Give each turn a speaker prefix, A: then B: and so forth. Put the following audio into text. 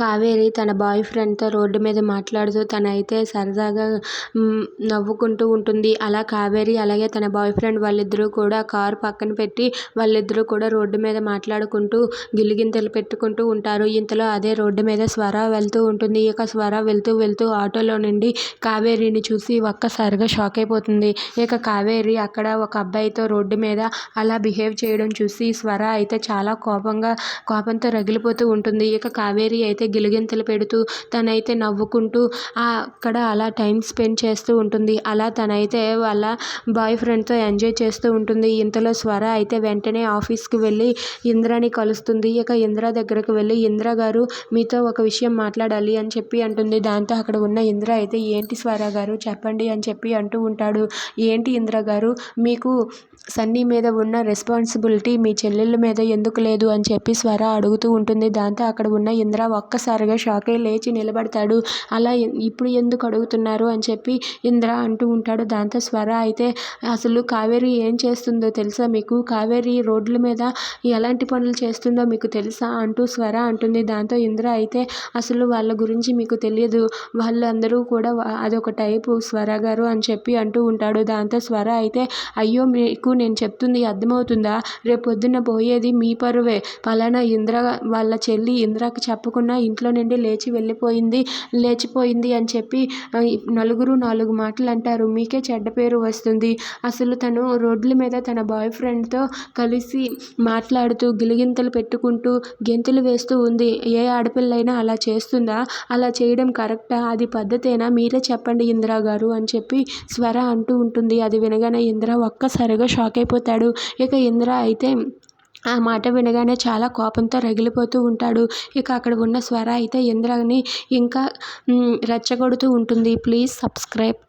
A: కావేరి తన బాయ్ ఫ్రెండ్తో రోడ్డు మీద మాట్లాడుతూ తనైతే సరదాగా నవ్వుకుంటూ ఉంటుంది. అలా కావేరి అలాగే తన బాయ్ ఫ్రెండ్ వాళ్ళిద్దరూ కూడా కారు పక్కన పెట్టి వాళ్ళిద్దరూ కూడా రోడ్డు మీద మాట్లాడుకుంటూ గిలిగింతలు పెట్టుకుంటూ ఉంటారు. ఇంతలో అదే రోడ్డు మీద స్వర వెళ్తూ ఉంటుంది. ఇక స్వర వెళ్తూ వెళ్తూ ఆటోలో నుండి కావేరిని చూసి ఒక్కసారిగా షాక్ అయిపోతుంది. ఇక కావేరి అక్కడ ఒక అబ్బాయితో రోడ్డు మీద అలా బిహేవ్ చేయడం చూసి స్వర అయితే చాలా కోపంగా కోపంతో రగిలిపోతూ ఉంటుంది. ఇక కావేరి అయితే గిలిగింతలు పెడుతూ తనైతే నవ్వుకుంటూ అక్కడ అలా టైం స్పెండ్ చేస్తూ ఉంటుంది. అలా తనైతే వాళ్ళ బాయ్ ఫ్రెండ్తో ఎంజాయ్ చేస్తూ ఉంటుంది. ఇంతలో స్వర అయితే వెంటనే ఆఫీస్కి వెళ్ళి ఇంద్రాని కలుస్తుంది. ఇక ఇంద్ర దగ్గరకు వెళ్ళి ఇంద్ర గారు మీతో ఒక విషయం మాట్లాడాలి అని చెప్పి అంటుంది. దాంతో అక్కడ ఉన్న ఇంద్ర అయితే ఏంటి స్వర గారు చెప్పండి అని చెప్పి అంటూ ఉంటాడు. ఏంటి ఇంద్ర గారు మీకు సన్నీ మీద ఉన్న రెస్పాన్సిబిలిటీ మీ చెల్లెళ్ళ మీద ఎందుకు లేదు అని చెప్పి స్వర అడుగుతూ ఉంటుంది. దాంతో అక్కడ ఉన్న ఇంద్ర ఒక్కసారిగా షాక్ అయి లేచి నిలబడతాడు. అలా ఇప్పుడు ఎందుకు అడుగుతున్నారు? అని చెప్పి ఇంద్ర అంటూ ఉంటాడు. దాంతో స్వర అయితే అసలు కావేరి ఏం చేస్తుందో తెలుసా మీకు? కావేరి రోడ్ల మీద ఎలాంటి పనులు చేస్తుందో మీకు తెలుసా? అంటూ స్వర అంటుంది. దాంతో ఇంద్ర అయితే అసలు వాళ్ళ గురించి మీకు తెలియదు. వాళ్ళందరూ కూడా అదొక టైపు స్వర గారు అని చెప్పి అంటూ ఉంటాడు. దాంతో స్వర అయితే అయ్యో మీకు నేను చెప్తుంది అర్థమవుతుందా? రేపు పొద్దున్న పోయేది మీ పరువే. పలానా ఇంద్ర వాళ్ళ చెల్లి ఇంద్రకి చెప్పకుండా ఇంట్లో నుండి లేచి వెళ్ళిపోయింది. లేచిపోయింది అని చెప్పి నలుగురు నాలుగు మాటలు అంటారు మీకే చెడ్డ పేరు వస్తుంది. అసలు తను రోడ్ల మీద తన బాయ్ ఫ్రెండ్తో కలిసి మాట్లాడుతూ గిలిగింతలు పెట్టుకుంటూ గెంతులు వేస్తూ ఉంది. ఏ ఆడపిల్లైనా అలా చేస్తుందా? అలా చేయడం కరెక్టా? అది పద్ధతేనా? మీరే చెప్పండి ఇందిరా గారు అని చెప్పి స్వర అంటూ ఉంటుంది. అది వినగానే ఇందిరా ఒక్కసారిగా షాక్ అయిపోతాడు. ఇక ఇందిరా అయితే ఆ మాట వినగానే చాలా కోపంతో రగిలిపోతూ ఉంటాడు. ఇక అక్కడ ఉన్న స్వర అయితే ఇంద్రాని ఇంకా రెచ్చగొడుతూ ఉంటుంది. Please subscribe.